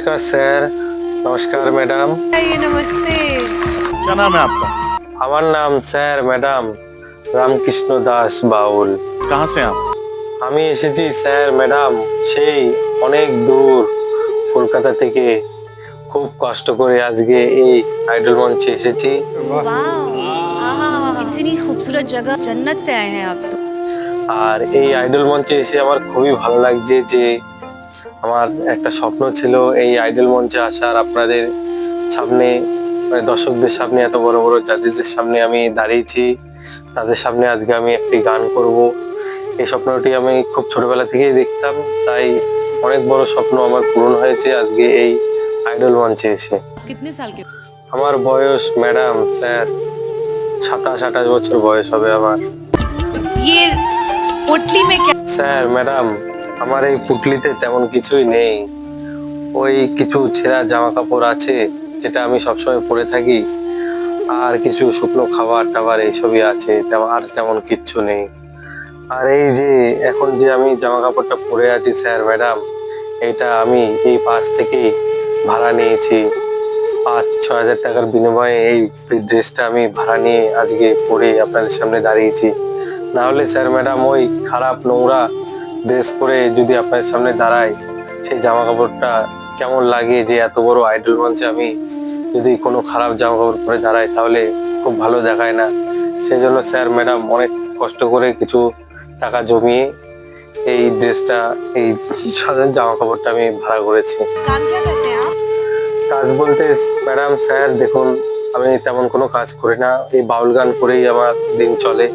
নমস্কার স্যার নমস্কার ম্যাডাম ये नमस्ते क्या नाम है आपका আমার নাম স্যার ম্যাডাম রামকৃষ্ণ দাস বাউল कहाँ से हैं आप আমি এসেছি স্যার ম্যাডাম সেই অনেক দূর কলকাতা থেকে খুব কষ্ট করে আজকে এই আইডল মঞ্চে এসেছি वाह आहा, इतनी खूबसूरत जगह जन्नत से आए हैं आप तो আর এই আইডল মঞ্চে এসে আমার খুবই ভালো লাগছে যে আমার একটা স্বপ্ন ছিল এই আইডল মঞ্চে আসার আপনাদের সামনে মানে দর্শকদের সামনে এত বড় বড় জাজেসের সামনে আমি দাঁড়িয়েছি। তাদের সামনে আজকে আমি একটি গান করব। এই স্বপ্নটি আমি খুব ছোটবেলা থেকেই দেখতাম তাই অনেক বড় স্বপ্ন আমার পূরণ হয়েছে আজকে এই আইডল মঞ্চে এসে। আমার বয়স ম্যাডাম স্যার সাতাশ আঠাশ বছর বয়স হবে আমার। স্যার ম্যাডাম আমার এই পুটলিতে তেমন কিছুই নেই। ওই কিছু ছেঁড়া জামা কাপড় আছে, যেটা আমি সবসময় পরে থাকি। আর কিছু শুকনো খাবার টাবার এইসবই আছে আর তেমন কিচ্ছু নেই। আর এই যে, এখন যে আমি জামা কাপড়টা পরে আছি, স্যার, ম্যাডাম এটা আমি এই পাশ থেকেই ভাড়া নিয়েছি। পাঁচ ছ হাজার টাকার বিনিময়ে এই ড্রেসটা আমি ভাড়া নিয়ে আজকে পরে আপনাদের সামনে দাঁড়িয়েছি। না হলে স্যার, ম্যাডাম, ওই খারাপ নোংরা ড্রেস পরে যদি আপনার সামনে দাঁড়াই সেই জামা কাপড়টা কেমন লাগে যে এত বড় আইডল মঞ্চে আমি? যদি কোনো খারাপ জামা কাপড় পরে দাঁড়াই তাহলে খুব ভালো দেখায় না। সেই জন্য স্যার ম্যাডাম অনেক কষ্ট করে কিছু টাকা জমিয়ে এই ড্রেসটা এই সাধারণ জামা কাপড়টা আমি ভাড়া করেছি। কাজ বলতে ম্যাডাম স্যার দেখুন, আমি তেমন কোনো কাজ করি না। এই বাউল গান করেই আমার দিন চলে।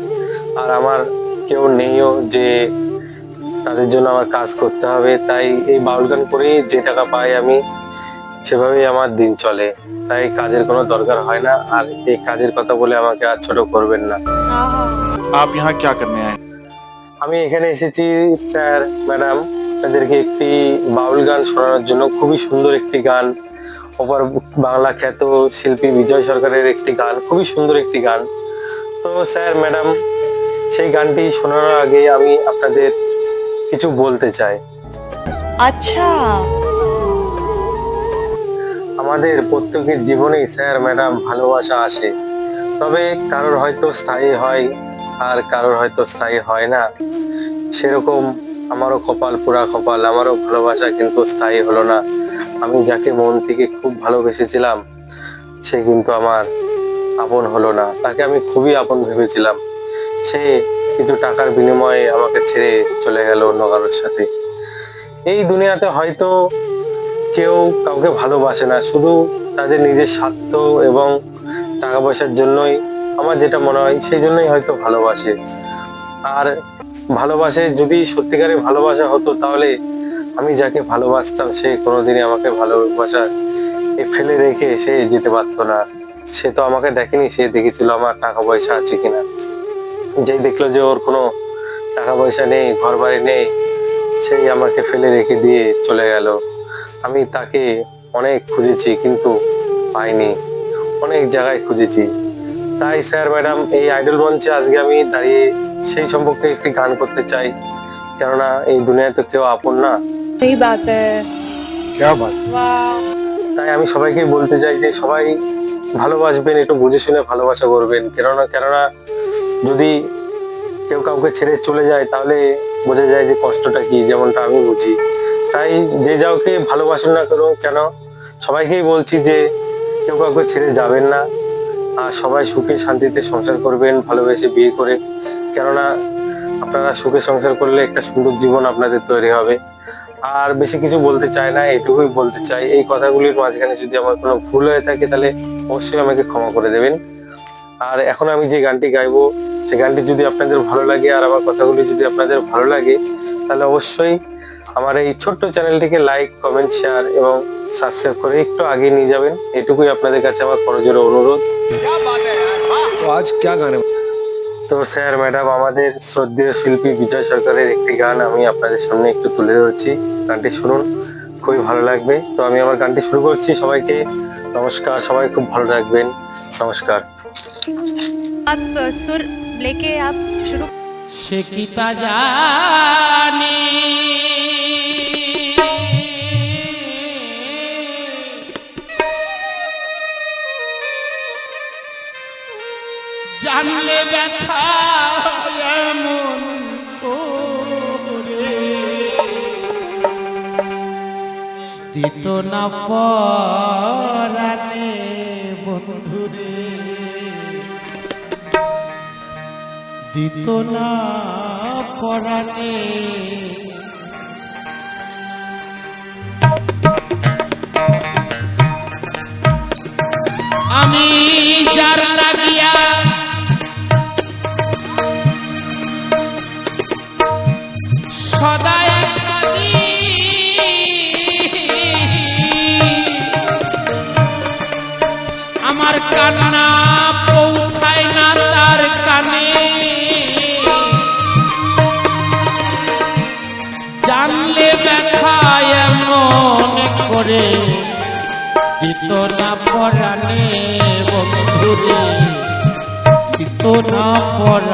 আর আমার কেউ নেইও যে তাদের জন্য আমার কাজ করতে হবে। তাই এই বাউল গান করেই যে টাকা পাই আমি সেভাবেই আমার দিন চলে। তাই কাজের কোনো দরকার হয় না। আর এই কাজের কথা বলে আমাকে আর ছোট করবেন না। আমি এখানে এসেছি স্যার ম্যাডাম। আপনাদেরকে একটি বাউল গান শোনানোর জন্য। খুবই সুন্দর একটি গান। ওপর বাংলা খ্যাত শিল্পী বিজয় সরকারের একটি গান। খুবই সুন্দর একটি গান। তো স্যার ম্যাডাম সেই গানটি শোনানোর আগে আমি আপনাদের কিছু বলতে চাই। আচ্ছা। আমাদের প্রত্যেকের জীবনেই স্যার ম্যাডাম ভালোবাসা আসে। তবে কারোর হয়তো স্থায়ী হয় আর কারোর হয়তো স্থায়ী হয় না। সেরকম আমারও কপাল পুরা কপাল আমারও ভালোবাসা কিন্তু স্থায়ী হলো না। আমি যাকে মন থেকে খুব ভালোবেসেছিলাম সে কিন্তু আমার আপন হলো না। তাকে আমি খুবই আপন ভেবেছিলাম। সে কিছু টাকার বিনিময়ে আমার ছেড়ে চলে গেল অন্য কারোর সাথে। এই দুনিয়াতে হয়তো কেউ কাউকে ভালোবাসে না, শুধু তাদের নিজের স্বার্থ এবং টাকা পয়সার জন্যই। আমার যেটা মনে হয়, সেই জন্যই হয়তো ভালোবাসে। আর ভালোবাসে, যদি সত্যিকারের ভালোবাসা হতো, তাহলে আমি যাকে ভালোবাসতাম, সে কোনোদিনই আমাকে ভালোবাসা ফেলে রেখে সে যেতে পারতো না। সে তো আমাকে দেখেনি, সে দেখেছিল আমার টাকা পয়সা আছে কিনা। যেই দেখল যে ওর কোনো টাকা পয়সা নেই ঘর বাড়ি নেই সেই আমাকে ফেলে রেখে দিয়ে চলে গেল। আমি তাকে অনেক খুঁজেছি কিন্তু পাইনি অনেক জায়গায় খুঁজেছি। তাই স্যার ম্যাডাম এই আইডল মঞ্চে আজকে আমি দাঁড়িয়ে সেই সম্পর্কে একটি গান করতে চাই। কেননা এই দুনিয়ায় তো কেউ আপন না। তাই আমি সবাইকে বলতে চাই যে সবাই ভালোবাসবেন একটু বুঝে শুনে ভালোবাসা করবেন। কেননা কেননা যদি কেউ কাউকে ছেড়ে চলে যায়, তাহলে বোঝা যায় যে কষ্টটা কি, যেমনটা আমি বুঝি। তাই যে যাওকে ভালোবাসুন না কেন কেন সবাইকেই বলছি যে কেউ কাউকে ছেড়ে যাবেন না। আর সবাই সুখে শান্তিতে সংসার করবেন, ভালোবেসে বিয়ে করে। কেননা আপনারা সুখে সংসার করলে একটা সুন্দর জীবন আপনাদের তৈরি হবে। আর বেশি কিছু বলতে চাই না, এটুকুই বলতে চাই। এই কথাগুলির মাঝখানে যদি আমার কোনো ভুল হয়ে থাকে, তাহলে অবশ্যই আমাকে ক্ষমা করে দেবেন। আর এখন আমি যে গানটি গাইবো সে গানটি যদি আপনাদের ভালো লাগে আর আমার কথাগুলি যদি আপনাদের ভালো লাগে তাহলে অবশ্যই আমার এই ছোট্ট চ্যানেলটিকে লাইক কমেন্ট শেয়ার এবং সাবস্ক্রাইব করে একটু আগে নিয়ে যাবেন। এটুকুই আপনাদের কাছে আমার করজোর অনুরোধ। আজ ক্যা তো স্যার ম্যাডাম আমাদের শ্রদ্ধেয় শিল্পী বিজয় সরকারের একটি গান আমি আপনাদের সামনে একটু তুলে ধরছি। গানটি শুনুন খুবই ভালো লাগবে। তো আমি আমার গানটি শুরু করছি। সবাইকে নমস্কার সবাই খুব ভালো রাখবেন নমস্কার। आप सुर लेके आप शुरू সে কি তা জানি? জানলে ব্যথা এমন করে। দিত না পরা দিত না পরাণে। বন্ধুরে দিত না পরাণে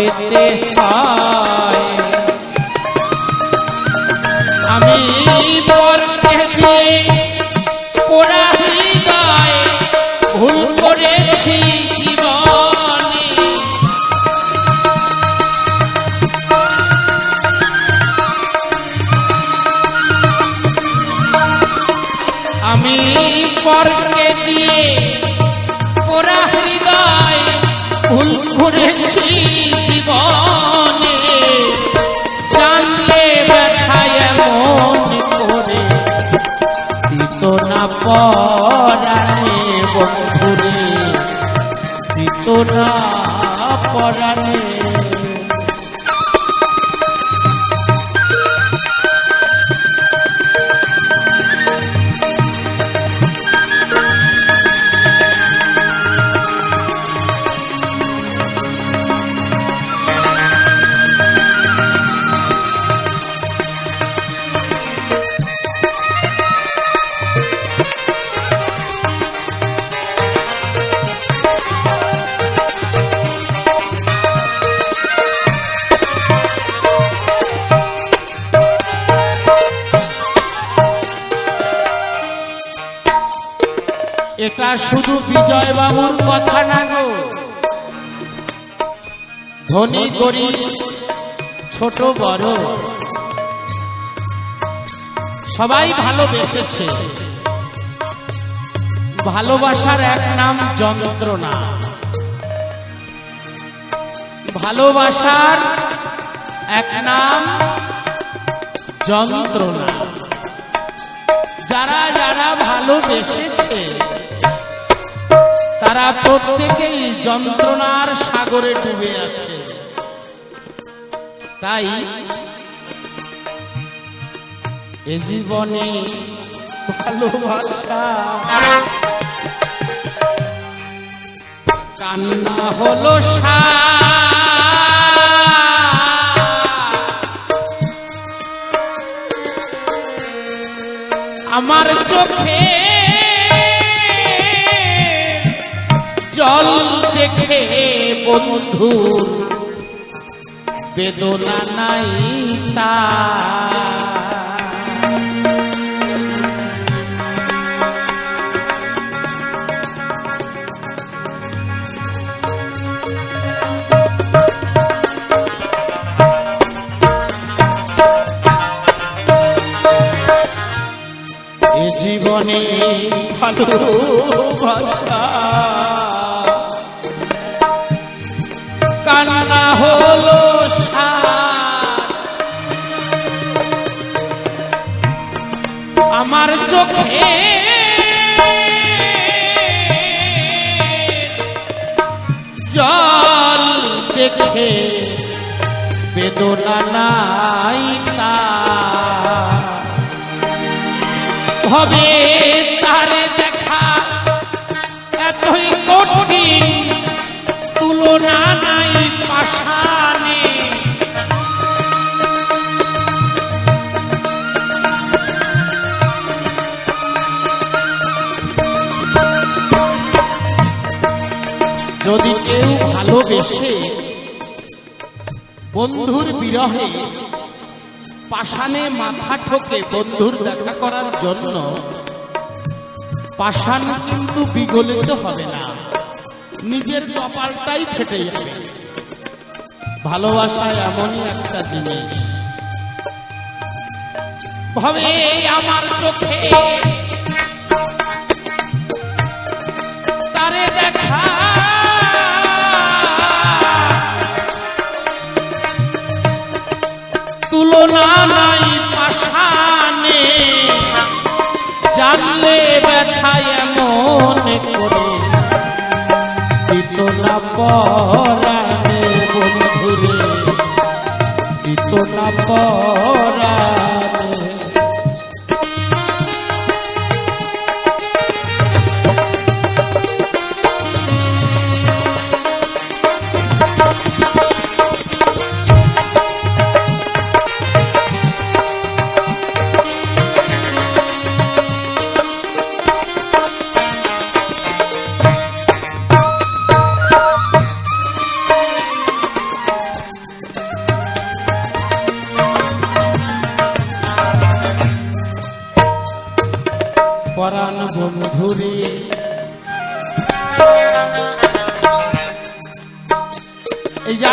পেতে আমি করেছি আমি পরকে দিয়ে পোড়া হৃদয় ভুল করেছি না পরাণে বন্ধুরে দিত না পরাণে এটা শুধু বিজয় বাবুর কথা না গো। ধনী গরিব, ছোট বড়, সবাই ভালোবেসেছে। ভালোবাসার এক নাম যন্ত্রণা। ভালোবাসার এক নাম যন্ত্রণা। যারা যারা ভালোবেসেছে তারা প্রত্যেকেই যন্ত্রণার সাগরে ডুবে আছে। তাই এ জীবনে ভালোবাসা, কান্না হলো সা আমার চোখে দেখে বন্ধুর বেদনা নাই তা জীবনে ভালোবাসা কান্না হলো। আমার চোখে জল দেখে বেদনা নাই তার। হবে তারে ভালোবেসে বন্ধুর বিরহে পাষাণে মাথা ঠোকে বন্ধুর দেখা করার জন্য পাষাণ কিন্তু বিগলিত হবে না। নিজের কপালটাই ফেটে যাবে। ভালোবাসা এমনই একটা জিনিস। ভাবে আমার চোখে তারে দেখা তুলনা নাই পাশানে। জানলে ব্যথা করে। দিতলা পরাণে বন্ধুরে দিতলা পরাণে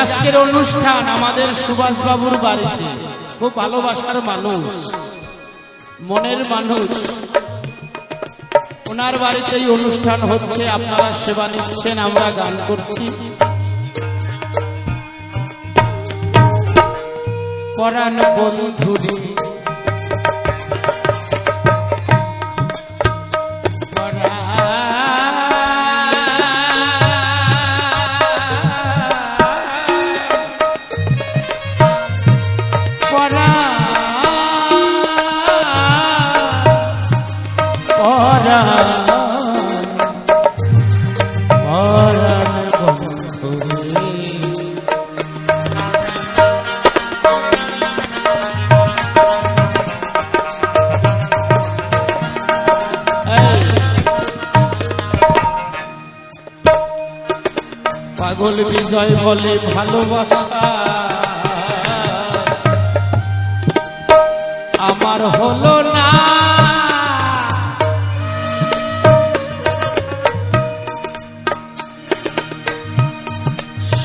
আজকের অনুষ্ঠান আমাদের সুভাষ বাবুর বাড়িতে। খুব ভালোবাসার মানুষ, মনের মানুষ। ওনার বাড়িতেই অনুষ্ঠান হচ্ছে, আপনারা সেবা নিচ্ছেন, আমরা গান করছি। পরাণ বন্ধুরে পাগল বিজয় বলে ভালোবাসা। আমার হলো না।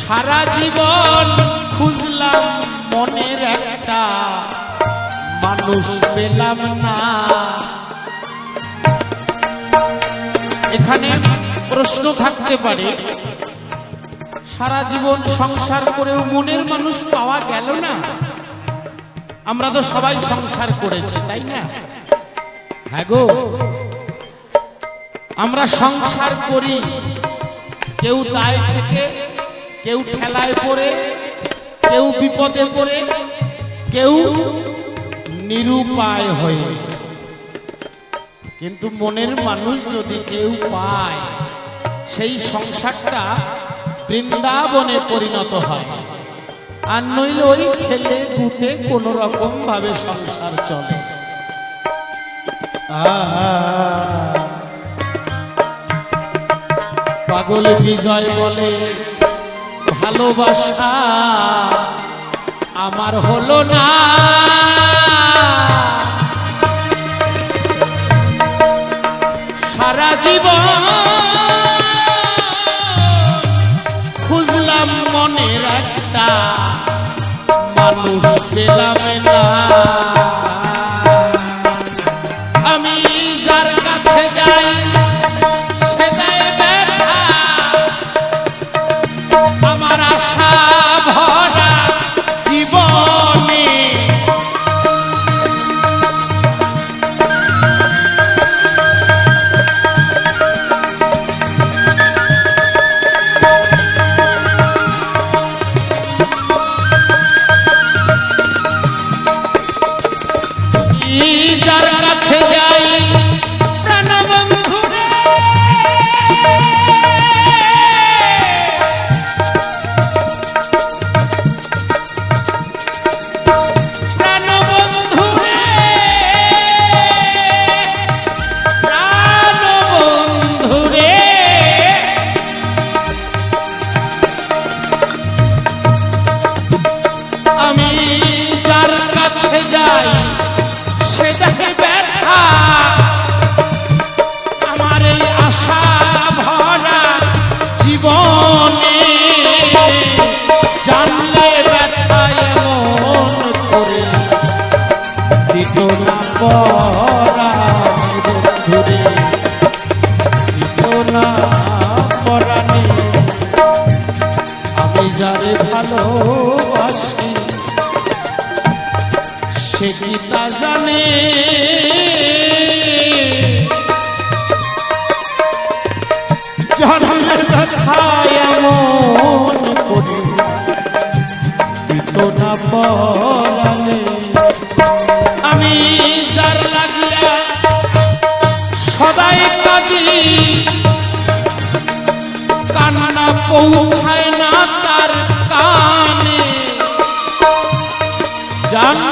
সারা জীবন খুঁজলাম মনের একটা, মানুষ পেলাম না। এখানে প্রশ্ন থাকতে পারে সারা জীবন সংসার করেও মনের মানুষ পাওয়া গেল না। আমরা তো সবাই সংসার করেছি, তাই না? হ্যাঁ গো। আমরা সংসার করি। কেউ দায় থেকে, কেউ ঠেলায় পড়ে, কেউ বিপদে পড়ে, কেউ নিরুপায় হয়ে। কিন্তু মনের মানুষ যদি কেউ পায়, সেই সংসারটা বৃন্দাবনে পরিণত হয়। আর নইলে ওই ঠেলে গুতে কোন রকম ভাবে সংসার চলে। পাগল বিজয় বলে, ভালোবাসা আমার হলো না। সারা জীবন মানুষ পেলাম না। ভালোবাসি সে কি তা জানে? জন্মের কথা এমন করে দিত না আমি যার লাগিয়া সদাই কাঁদি, কান্না পৌঁছায় জানলে